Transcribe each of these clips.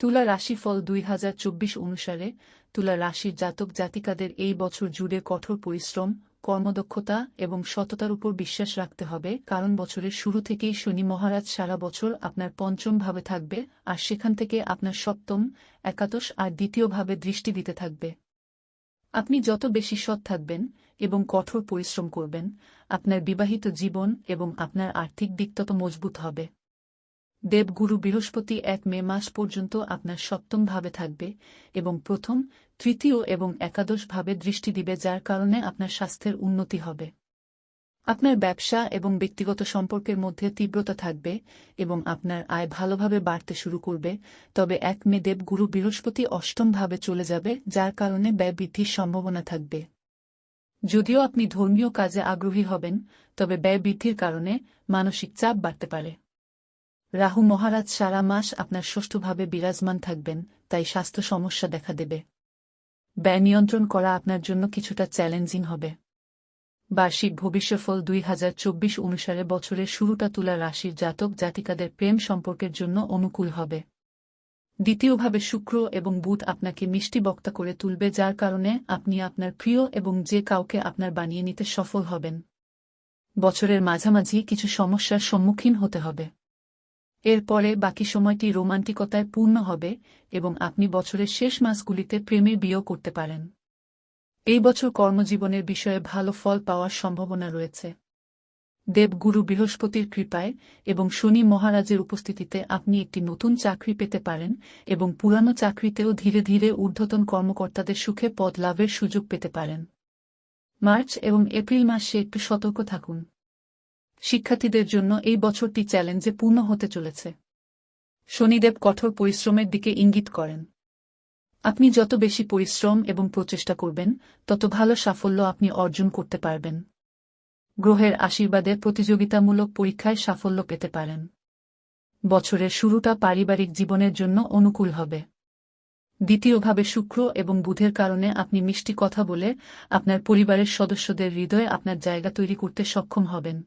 তুলা রাশিফল দুই হাজার চব্বিশ অনুসারে, তুলা রাশির জাতক জাতিকাদের এই বছর জুড়ে কঠোর পরিশ্রম, কর্মদক্ষতা এবং সততার উপর বিশ্বাস রাখতে হবে, কারণ বছরের শুরু থেকেই শনি মহারাজ সারা বছর আপনার পঞ্চম ভাবে থাকবে, আর সেখান থেকে আপনার সপ্তম, একাদশ আর দ্বিতীয় ভাবে দৃষ্টি দিতে থাকবে। আপনি যত বেশি সৎ থাকবেন এবং কঠোর পরিশ্রম করবেন, আপনার বিবাহিত জীবন এবং আপনার আর্থিক দিক তত মজবুত হবে। দেবগুরু বৃহস্পতি এক মে মাস পর্যন্ত আপনার সপ্তম ভাবে থাকবে এবং প্রথম, তৃতীয় এবং একাদশ ভাবে দৃষ্টি দিবে যার কারণে আপনার স্বাস্থ্যের উন্নতি হবে। আপনার ব্যবসা এবং ব্যক্তিগত সম্পর্কের মধ্যে তীব্রতা থাকবে এবং আপনার আয় ভালোভাবে বাড়তে শুরু করবে, তবে এক মে দেবগুরু বৃহস্পতি অষ্টম ভাবে চলে যাবে যার কারণে ব্যয় বৃদ্ধির সম্ভাবনা থাকবে। যদিও আপনি ধর্মীয় কাজে আগ্রহী হবেন, তবে ব্যয় বৃদ্ধির কারণে মানসিক চাপ বাড়তে পারে। রাহু মহারাজ সারা মাস আপনার সুষ্ঠুভাবে বিরাজমান থাকবেন, তাই স্বাস্থ্য সমস্যা দেখা দেবে। ব্যয় নিয়ন্ত্রণ করা আপনার জন্য কিছুটা চ্যালেঞ্জিং হবে। বার্ষিক ভবিষ্যফল দুই হাজার চব্বিশ অনুসারে বছরের শুরুটা তুলা রাশির জাতক জাতিকাদের প্রেম সম্পর্কের জন্য অনুকূল হবে। দ্বিতীয়ভাবে শুক্র এবং বুধ আপনাকে মিষ্টি বক্তা করে তুলবে, যার কারণে আপনি আপনার প্রিয় এবং যে কাউকে আপনার বানিয়ে নিতে সফল হবেন। বছরের মাঝামাঝি কিছু সমস্যার সম্মুখীন হতে হবে। এরপরে বাকি সময়টি রোমান্টিকতায় পূর্ণ হবে এবং আপনি বছরের শেষ মাসগুলিতে প্রেমের বিয়েও করতে পারেন। এই বছর কর্মজীবনের বিষয়ে ভালো ফল পাওয়ার সম্ভাবনা রয়েছে। দেবগুরু বৃহস্পতির কৃপায় এবং শনি মহারাজের উপস্থিতিতে আপনি একটি নতুন চাকরি পেতে পারেন এবং পুরানো চাকরিতেও ধীরে ধীরে ঊর্ধ্বতন কর্মকর্তাদের সুখে পদ লাভের সুযোগ পেতে পারেন। মার্চ এবং এপ্রিল মাসে একটু সতর্ক থাকুন। শিক্ষার্থীদের জন্য এই বছরটি চ্যালেঞ্জে পূর্ণ হতে চলেছে। শনিদেব কঠোর পরিশ্রমের দিকে ইঙ্গিত করেন। আপনি যত বেশি পরিশ্রম এবং প্রচেষ্টা করবেন, তত ভালো সাফল্য আপনি অর্জন করতে পারবেন। গ্রহের আশীর্বাদে প্রতিযোগিতামূলক পরীক্ষায় সাফল্য পেতে পারেন। বছরের শুরুটা পারিবারিক জীবনের জন্য অনুকূল হবে। দ্বিতীয়ভাবে শুক্র এবং বুধের কারণে আপনি মিষ্টি কথা বলে আপনার পরিবারের সদস্যদের হৃদয়ে আপনার জায়গা তৈরি করতে সক্ষম হবেন।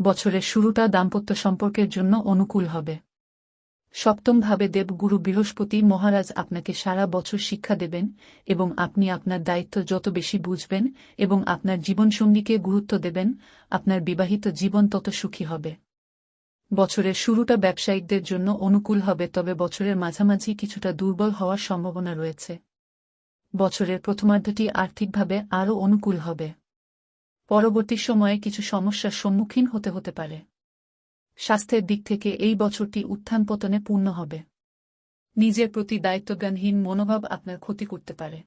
বছরের শুরুটা দাম্পত্য সম্পর্কের জন্য অনুকূল হবে। সপ্তমভাবে দেবগুরু বৃহস্পতি মহারাজ আপনাকে সারা বছর শিক্ষা দেবেন এবং আপনি আপনার দায়িত্ব যত বেশি বুঝবেন এবং আপনার জীবনসঙ্গীকে গুরুত্ব দেবেন, আপনার বিবাহিত জীবন তত সুখী হবে। বছরের শুরুটা ব্যবসায়িকদের জন্য অনুকূল হবে, তবে বছরের মাঝামাঝি কিছুটা দুর্বল হওয়ার সম্ভাবনা রয়েছে। বছরের প্রথমার্ধটি আর্থিকভাবে আরও অনুকূল হবে। পরবর্তী সময়ে কিছু সমস্যার সম্মুখীন হতে হতে পারে। স্বাস্থ্যের দিক থেকে এই বছরটি উত্থান পতনে পূর্ণ হবে। নিজের প্রতি দায়িত্বজ্ঞানহীন মনোভাব আপনার ক্ষতি করতে পারে।